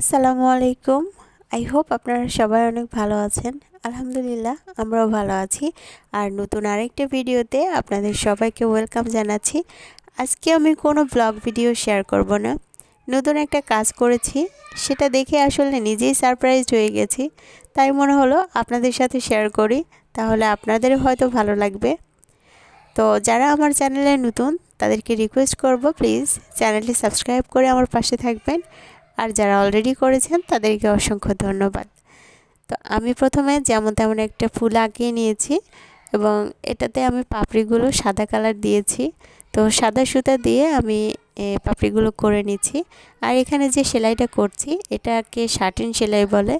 আসসালামু আলাইকুম। I hope আপনারা সবাই অনেক ভালো আছেন। আলহামদুলিল্লাহ, আমরাও ভালো আছি। আর নতুন আরেকটা ভিডিওতে আপনাদের সবাইকে ওয়েলকাম জানাচ্ছি। আজকে আমি কোনো ব্লগ ভিডিও শেয়ার করব না। নতুন একটা কাজ করেছি। সেটা দেখে আসলে নিজেই সারপ্রাইজড হয়ে গেছি। তাই মনে হলো আপনাদের সাথে শেয়ার করি, তাহলে আপনাদের হয়তো ভালো লাগবে। তো যারা আমার চ্যানেলে নতুন, তাদেরকে রিকোয়েস্ট করব প্লিজ চ্যানেলটি সাবস্ক্রাইব করে আমার পাশে থাকবেন। আর যারা অলরেডি করেছেন, তাদেরকে অসংখ্য ধন্যবাদ। তো আমি প্রথমে যেমন তেমন একটা ফুল আঁকিয়ে নিয়েছি এবং এটাতে আমি পাপড়িগুলো সাদা কালার দিয়েছি। তো সাদা সুতা দিয়ে আমি পাপড়িগুলো করে নিচ্ছি। আর এখানে যে সেলাইটা করছি, এটাকে শার্টিন সেলাই বলে।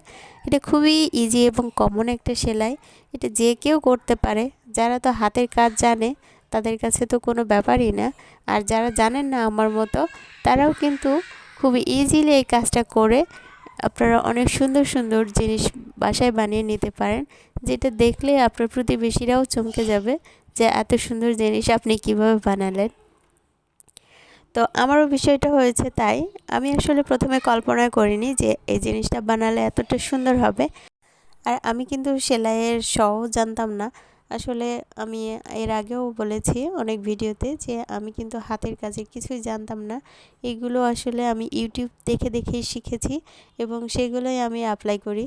এটা খুবই ইজি এবং কমন একটা সেলাই। এটা যে কেউ করতে পারে। যারা তো হাতের কাজ জানে, তাদের কাছে তো কোনো ব্যাপারই না। আর যারা জানেন না আমার মতো, তারাও কিন্তু খুবই ইজিলি এই কাজটা করে আপনারা অনেক সুন্দর সুন্দর জিনিস বাসায় বানিয়ে নিতে পারেন, যেটা দেখলে আপনার প্রতিবেশীরাও চমকে যাবে যে এত সুন্দর জিনিস আপনি কীভাবে বানালেন। তো আমারও বিষয়টা হয়েছে তাই, আমি আসলে প্রথমে কল্পনা করিনি যে এই জিনিসটা বানালে এতটা সুন্দর হবে। আর আমি কিন্তু সেলাইয়ের সহ জানতাম না। আসলে আমি এর আগেও বলেছি অনেক ভিডিওতে যে আমি কিন্তু হাতের কাজে কিছুই জানতাম না। এগুলো আসলে আমি ইউটিউব দেখে দেখেই শিখেছি এবং সেগুলোই আমি অ্যাপ্লাই করি।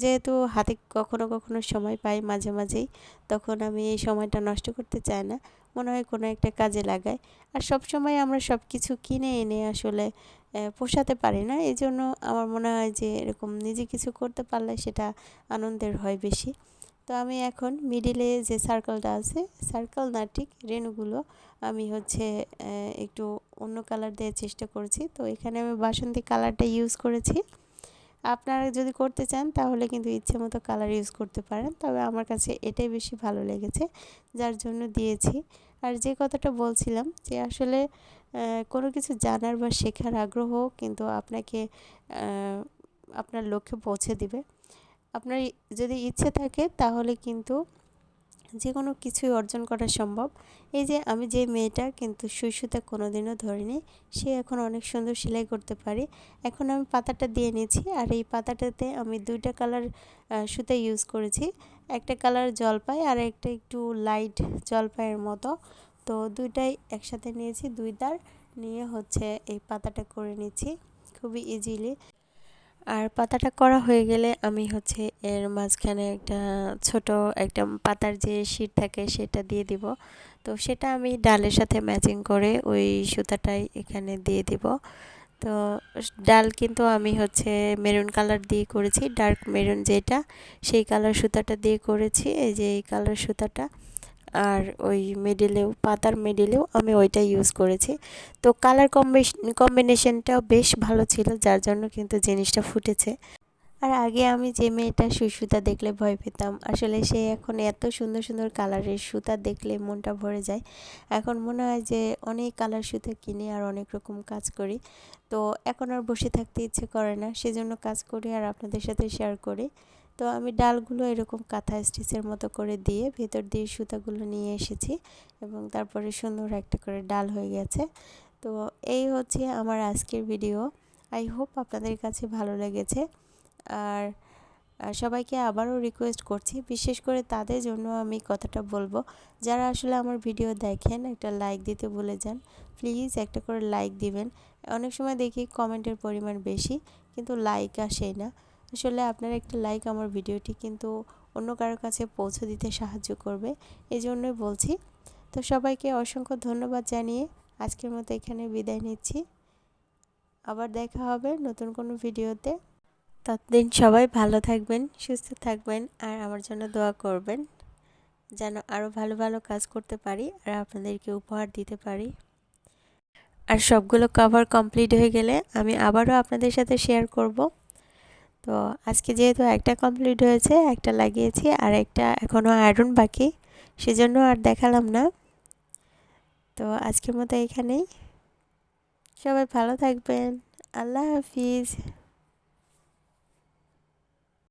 যেহেতু হাতে কখনো কখনো সময় পাই মাঝে মাঝেই, তখন আমি এই সময়টা নষ্ট করতে চাই না। মনে হয় কোনো একটা কাজে লাগাই। আর সব সময় আমরা সব কিছু কিনে এনে আসলে পোষাতে পারি না। এই জন্য আমার মনে হয় যে এরকম নিজে কিছু করতে পারলে সেটা আনন্দের হয় বেশি। তো আমি এখন মিডিলে যে সার্কেলটা আছে সার্কেল না, ঠিক রেণুগুলো আমি হচ্ছে একটু অন্য কালার দেওয়ার চেষ্টা করেছি। তো এখানে আমি বাসন্তী কালারটা ইউজ করেছি। আপনারা যদি করতে চান, তাহলে কিন্তু ইচ্ছে মতো কালার ইউজ করতে পারেন। তবে আমার কাছে এটাই বেশি ভালো লেগেছে, যার জন্য দিয়েছি। আর যে কথাটা বলছিলাম যে আসলে কোনো কিছু জানার বা শেখার আগ্রহ কিন্তু আপনাকে আপনার লক্ষ্যে পৌঁছে দিবে। আপনার যদি ইচ্ছে থাকে তাহলে কিন্তু যে কোনো কিছুই অর্জন করা সম্ভব। এই যে আমি যে মেয়েটা কিন্তু সুই সুতা কোনো দিনও ধরিনি, সে এখন অনেক সুন্দর সেলাই করতে পারে। এখন আমি পাতাটা দিয়ে নিয়েছি আর এই পাতাটাতে আমি দুইটা কালার সুতা ইউজ করেছি। একটা কালার জলপাই আর একটা একটু লাইট জলপাইয়ের মতো। তো দুইটাই একসাথে নিয়েছি, দুই দার নিয়ে হচ্ছে এই পাতাটা করে নিচ্ছি। খুবই ইজিলি আর পাতাটা করা হয়ে গেলে আমি হচ্ছে এর মাঝখানে একটা ছোট একটা পাতার যে শিট থাকে সেটা দিয়ে দিব। তো সেটা আমি ডালের সাথে ম্যাচিং করে ওই সুতাটাই এখানে দিয়ে দিব। তো ডাল কিন্তু আমি হচ্ছে মেরুন কালার দিয়ে করেছি ডার্ক মেরুন যেটা, সেই কালার সুতাটা দিয়ে করেছি, এই যে এই কালার সুতাটা। আর ওই মিডিলেও পাতার মিডিলেও আমি ওইটা ইউজ করেছি। তো কালার কম্বিনেশনটাও বেশ ভালো ছিল, যার জন্য কিন্তু জিনিসটা ফুটেছে। আর আগে আমি যে মেয়েটা সুতা দেখলে ভয় পেতাম, আসলে সে এখন এত সুন্দর সুন্দর কালারের সুতা দেখলে মনটা ভরে যায়। এখন মনে হয় যে অনেক কালার সুতা কিনে আর অনেক রকম কাজ করি। তো এখন আর বসে থাকতে ইচ্ছে করে না, সেজন্য কাজ করি আর আপনাদের সাথে শেয়ার করি। তো আমি ডালগুলো এরকম কাঁথা স্টিচের মতো করে দিয়ে ভেতর দিয়ে সুতাগুলো নিয়ে এসেছি এবং তারপরে সুন্দর একটা করে ডাল হয়ে গেছে। তো এই হচ্ছে আমার আজকের ভিডিও। আই হোপ আপনাদের কাছে ভালো লেগেছে। আর সবাইকে আবারও রিকোয়েস্ট করছি, বিশেষ করে তাদের জন্য আমি কথাটা বলব। যারা আসলে আমার ভিডিও দেখেন, একটা লাইক দিতে ভুলে যান প্লিজ একটা করে লাইক দিবেন। অনেক সময় দেখি কমেন্টের পরিমাণ বেশি, কিন্তু লাইক আসেই না। আসলে আপনার একটা লাইক আমার ভিডিওটি কিন্তু অন্য কারোর কাছে পৌঁছে দিতে সাহায্য করবে। এই জন্যই বলছি। তো সবাইকে অসংখ্য ধন্যবাদ জানিয়ে আজকের মতো এখানে বিদায় নিচ্ছি। আবার দেখা হবে নতুন কোনো ভিডিওতে ততদিন সবাই ভালো থাকবেন, সুস্থ থাকবেন আর আমার জন্য দোয়া করবেন যেন আরও ভালো ভালো কাজ করতে পারি আর আপনাদেরকে উপহার দিতে পারি। আর সবগুলো কভার কমপ্লিট হয়ে গেলে আমি আবারও আপনাদের সাথে শেয়ার করব। তো আজকে যেহেতু একটা কমপ্লিট হয়েছে, একটা লাগিয়েছি আর একটা এখনও আয়রন বাকি, সেজন্য আর দেখালাম না। তো আজকের মতো এখানেই। সবাই ভালো থাকবেন। আল্লাহ হাফিজ।